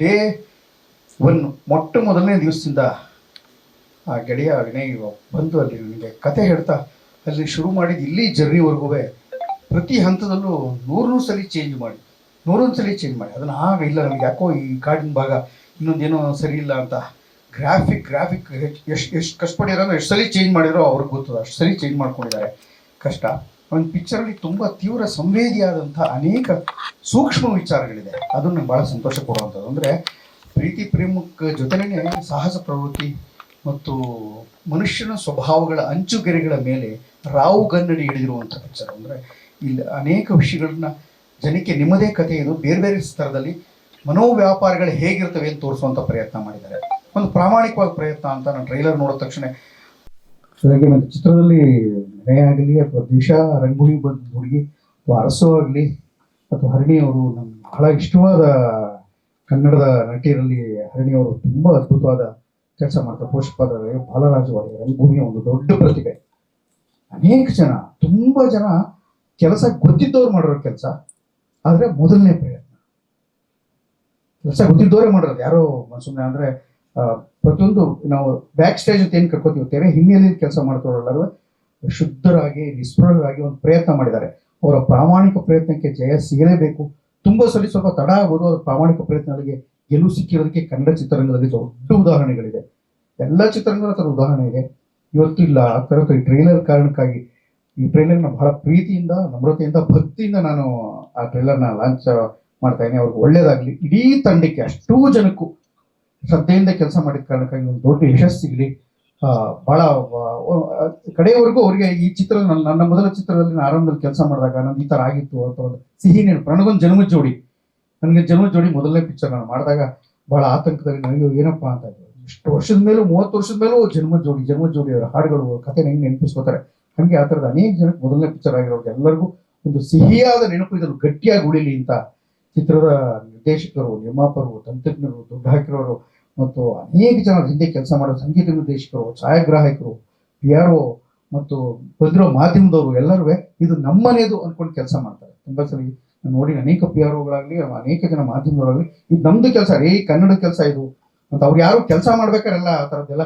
Day one, ಮೊಟ್ಟ ಮೊದಲನೇ ದಿವಸದಿಂದ ಆ ಗೆಳೆಯ ವಿನಯ ಬಂದು ಅಲ್ಲಿ ನನಗೆ ಕತೆ ಹೇಳ್ತಾ, ಅಲ್ಲಿ ಶುರು ಮಾಡಿದ ಇಲ್ಲಿ ಜರ್ನಿವರೆಗೂ ಪ್ರತಿ ಹಂತದಲ್ಲೂ ನೂರು ಸಲ ಚೇಂಜ್ ಮಾಡಿ, ನೂರೊಂದು ಸಲ ಚೇಂಜ್ ಮಾಡಿ. ಅದನ್ನು ಆಗ ಇಲ್ಲ ನನಗೆ ಯಾಕೋ ಈ ಕಾಡಿನ ಭಾಗ ಇನ್ನೊಂದೇನೋ ಸರಿ ಇಲ್ಲ ಅಂತ ಗ್ರಾಫಿಕ್ ಗ್ರಾಫಿಕ್ ಎಷ್ಟು ಎಷ್ಟು ಕಷ್ಟಪಟ್ಟಿರೋ ಎಷ್ಟು ಸಲ ಚೇಂಜ್ ಮಾಡಿರೋ ಅವ್ರಿಗೆ ಗೊತ್ತದ. ಅಷ್ಟು ಸರಿ ಚೇಂಜ್ ಮಾಡ್ಕೊಂಡಿದ್ದಾರೆ. ಕಷ್ಟ. ಒಂದು ಪಿಕ್ಚರಲ್ಲಿ ತುಂಬ ತೀವ್ರ ಸಂವೇದಿಯಾದಂಥ ಅನೇಕ ಸೂಕ್ಷ್ಮ ವಿಚಾರಗಳಿದೆ. ಅದು ನಂಗೆ ಭಾಳ ಸಂತೋಷ ಕೊಡುವಂಥದ್ದು. ಅಂದರೆ ಪ್ರೀತಿ, ಪ್ರೇಮಕ್ಕೆ ಜೊತೆಗೆ ಸಾಹಸ ಪ್ರವೃತ್ತಿ ಮತ್ತು ಮನುಷ್ಯನ ಸ್ವಭಾವಗಳ ಅಂಚುಗೆರೆಗಳ ಮೇಲೆ ರಾವು ಗನ್ನಡಿ ಹಿಡಿದಿರುವಂಥ ಪಿಕ್ಚರ್ ಅಂದರೆ ಇಲ್ಲಿ ಅನೇಕ ವಿಷಯಗಳನ್ನ ಜನಕ್ಕೆ ನಿಮ್ಮದೇ ಕಥೆ ಇದು. ಬೇರೆ ಬೇರೆ ಸ್ತರದಲ್ಲಿ ಮನೋವ್ಯಾಪಾರಗಳು ಹೇಗಿರ್ತವೆ ಅಂತ ತೋರಿಸುವಂಥ ಪ್ರಯತ್ನ ಮಾಡಿದ್ದಾರೆ. ಒಂದು ಪ್ರಾಮಾಣಿಕವಾದ ಪ್ರಯತ್ನ ಅಂತ ನಾನು ಟ್ರೈಲರ್ ನೋಡಿದ ತಕ್ಷಣ ಹಾಗೆ ಒಂದು ಚಿತ್ರದಲ್ಲಿ ಮನೆ ಆಗಲಿ ಅಥವಾ ದೇಶ ರಂಗೋಲಿ ಬಂದ ಹುಡುಗಿ ಅಥವಾ ಅರಸು ಆಗಲಿ ಅಥವಾ ಹರಿಣಿ ಅವರು ನಮ್ಮ ಬಹಳ ಇಷ್ಟವಾದ ಕನ್ನಡದ ನಟಿಯರಲ್ಲಿ ಹರಿಣಿ ಅವರು ತುಂಬ ಅದ್ಭುತವಾದ ಕೆಲಸ ಮಾಡ್ತಾರೆ. ಪೋಷಕರಾಗಿ ಬಾಲರಾಜು ಅವರಿಗೆ ರಂಗಭೂಮಿಯ ಒಂದು ದೊಡ್ಡ ಪ್ರತಿಭೆ. ಅನೇಕ ಜನ, ತುಂಬ ಜನ ಕೆಲಸ ಗೊತ್ತಿದ್ದವ್ರು ಮಾಡಿರೋ ಕೆಲಸ, ಆದರೆ ಮೊದಲನೇ ಪ್ರಯತ್ನ. ಕೆಲಸ ಗೊತ್ತಿದ್ದವರೇ ಮಾಡಿರೋದು. ಯಾರೋ ಸುಮ್ಮನೆ ಅಂದರೆ ಪ್ರತಿಯೊಂದು ನಾವು ಬ್ಯಾಕ್ ಸ್ಟೇಜ್ ಅಂತ ಏನು ಕರ್ಕೋತೀವಿ ತೆರೆ ಹಿನ್ನೆಲೆಯಲ್ಲಿ ಕೆಲಸ ಮಾಡ್ತಾರಲ್ಲರೂ ಶುದ್ಧರಾಗಿ, ನಿಸ್ಪೃಹರಾಗಿ ಒಂದು ಪ್ರಯತ್ನ ಮಾಡಿದ್ದಾರೆ. ಅವರ ಪ್ರಾಮಾಣಿಕ ಪ್ರಯತ್ನಕ್ಕೆ ಜಯ ಸಿಗಲೇಬೇಕು. ತುಂಬ ಸಲ ಸ್ವಲ್ಪ ತಡ ಆಗ್ಬೋದು, ಅವರ ಪ್ರಾಮಾಣಿಕ ಪ್ರಯತ್ನಗಳಿಗೆ ಗೆಲುವು ಸಿಕ್ಕಿರೋದಕ್ಕೆ ಕನ್ನಡ ಚಿತ್ರರಂಗದಲ್ಲಿ ದೊಡ್ಡ ಉದಾಹರಣೆಗಳಿದೆ. ಎಲ್ಲ ಚಿತ್ರರಂಗದ ಥರ ಉದಾಹರಣೆ ಇದೆ. ಇವತ್ತು ಇಲ್ಲ ಆ ಥರ ಈ ಟ್ರೈಲರ್ ಕಾರಣಕ್ಕಾಗಿ. ಈ ಟ್ರೈಲರ್ನ ಬಹಳ ಪ್ರೀತಿಯಿಂದ, ನಮ್ರತೆಯಿಂದ, ಭಕ್ತಿಯಿಂದ ನಾನು ಆ ಟ್ರೈಲರ್ನ ಲಾಂಚ್ ಮಾಡ್ತಾ ಇದ್ದೀನಿ. ಅವ್ರಿಗೆ ಒಳ್ಳೇದಾಗಲಿ. ಇಡೀ ತಂಡಕ್ಕೆ ಅಷ್ಟೂ ಜನಕ್ಕೂ ಶ್ರದ್ಧೆಯಿಂದ ಕೆಲಸ ಮಾಡಿದ ಕಾರಣಕ್ಕಾಗಿ ಒಂದು ದೊಡ್ಡ ಯಶಸ್ಸು ಸಿಗಲಿ ಬಹಳ ಕಡೆಯವರೆಗೂ ಅವರಿಗೆ ಈ ಚಿತ್ರ ನನ್ನ ನನ್ನ ಮೊದಲ ಚಿತ್ರದಲ್ಲಿ ನಾನು ಆರಂಭದಲ್ಲಿ ಕೆಲಸ ಮಾಡಿದಾಗ ನಾನು ಈ ಥರ ಆಗಿತ್ತು ಅಂತ ಒಂದು ಸಿಹಿ ನೆನಪು ನನಗೊಂದು ಜನ್ಮ ಜೋಡಿ ನನಗೆ ಜನ್ಮ ಜೋಡಿ ಮೊದಲನೇ ಪಿಕ್ಚರ್ ನಾನು ಮಾಡಿದಾಗ ಬಹಳ ಆತಂಕದಲ್ಲಿ ನನಗೆ ಏನಪ್ಪ ಅಂತ. ಇಷ್ಟು ವರ್ಷದ ಮೇಲೂ, ಮೂವತ್ತು ವರ್ಷದ ಮೇಲೂ ಜನ್ಮ ಜೋಡಿ ಜನ್ಮ ಜೋಡಿ ಅವರ ಹಾಡುಗಳು ಕತೆ ನಂಗೆ ನೆನಪಿಸ್ಕೋತಾರೆ ಹಾಗೆ ಆ ಥರದ ಅನೇಕ ಜನಕ್ಕೆ ಮೊದಲನೇ ಪಿಕ್ಚರ್ ಆಗಿರೋರು ಎಲ್ಲರಿಗೂ ಒಂದು ಸಿಹಿಯಾದ ನೆನಪು ಇದನ್ನು ಗಟ್ಟಿಯಾಗಿ ಉಳಿಲಿ ಅಂತ ಚಿತ್ರದ ನಿರ್ದೇಶಕರು, ನಿರ್ಮಾಪಕರು, ತಂತ್ರಜ್ಞರು, ದುಡ್ಡು ಹಾಕಿರೋರು ಮತ್ತು ಅನೇಕ ಜನ ಹಿಂದೆ ಕೆಲಸ ಮಾಡೋ ಸಂಗೀತ ನಿರ್ದೇಶಕರು, ಛಾಯಾಗ್ರಾಹಕರು ಒ ಮತ್ತು ಬಂದಿರೋ ಮಾಧ್ಯಮದವರು ಎಲ್ಲರೂ ಇದು ನಮ್ಮನೇದು ಅನ್ಕೊಂಡು ಕೆಲಸ ಮಾಡ್ತಾರೆ. ತುಂಬ ಸರಿ ನೋಡಿ ಅನೇಕ ಪಿ ಆರ್ ಓಗಳಾಗಲಿ ಅನೇಕ ಜನ ಮಾಧ್ಯಮದವರಾಗಲಿ, ಇದು ನಮ್ದು ಕೆಲಸ, ರೀ ಕನ್ನಡ ಕೆಲಸ ಇದು. ಮತ್ತು ಅವ್ರು ಯಾರು ಕೆಲಸ ಮಾಡ್ಬೇಕಾರೆಲ್ಲ ಆ ಥರದ್ದೆಲ್ಲ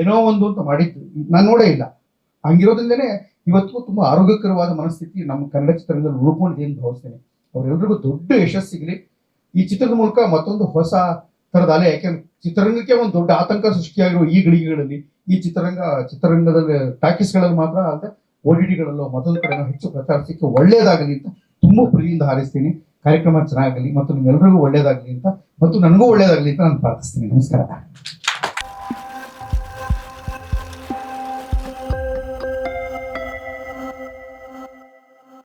ಏನೋ ಒಂದು ಅಂತ ಮಾಡಿದ್ದು. ನಾನು ನೋಡೇ ಇಲ್ಲ. ಹಂಗಿರೋದ್ರಿಂದನೇ ಇವತ್ತಿಗೂ ತುಂಬ ಆರೋಗ್ಯಕರವಾದ ಮನಸ್ಥಿತಿ ನಮ್ಮ ಕನ್ನಡ ಚಿತ್ರರಂಗದಲ್ಲಿ ಉಳ್ಕೊಂಡಿದೆ ಅಂತ ಭಾವಿಸ್ತೇನೆ. ಅವರೆಲ್ಲರಿಗೂ ದೊಡ್ಡ ಯಶಸ್ಸು ಸಿಗಲಿ ಈ ಚಿತ್ರದ ಮೂಲಕ ಮತ್ತೊಂದು ಹೊಸ ಥರದ ಅಲೆ ಯಾಕೆಂದ್ರೆ ಚಿತ್ರರಂಗಕ್ಕೆ ಒಂದು ದೊಡ್ಡ ಆತಂಕ ಸೃಷ್ಟಿಯಾಗಿರುವ ಈ ಗಳಿಗೆಗಳಲ್ಲಿ ಈ ಚಿತ್ರರಂಗ, ಚಿತ್ರರಂಗದಲ್ಲಿ ಟಾಕೀಸ್ಗಳಲ್ಲಿ ಮಾತ್ರ ಅಲ್ಲದೆ ಓ ಟಿ ಟಿಗಳಲ್ಲೋ ಮೊದಲ ಕಡೆ ಹೆಚ್ಚು ಪ್ರಚಾರಿಸಲಿಕ್ಕೆ ಒಳ್ಳೇದಾಗಲಿ ಅಂತ ತುಂಬಾ ಪ್ರೀತಿಯಿಂದ ಹಾರಿಸ್ತೀನಿ. ಕಾರ್ಯಕ್ರಮ ಚೆನ್ನಾಗಲಿ ಮತ್ತು ನಿಮ್ಮೆಲ್ಲರಿಗೂ ಒಳ್ಳೇದಾಗಲಿ ಅಂತ ಮತ್ತು ನನಗೂ ಒಳ್ಳೇದಾಗಲಿ ಅಂತ ನಾನು ಪ್ರಾರ್ಥಿಸ್ತೀನಿ. ನಮಸ್ಕಾರ.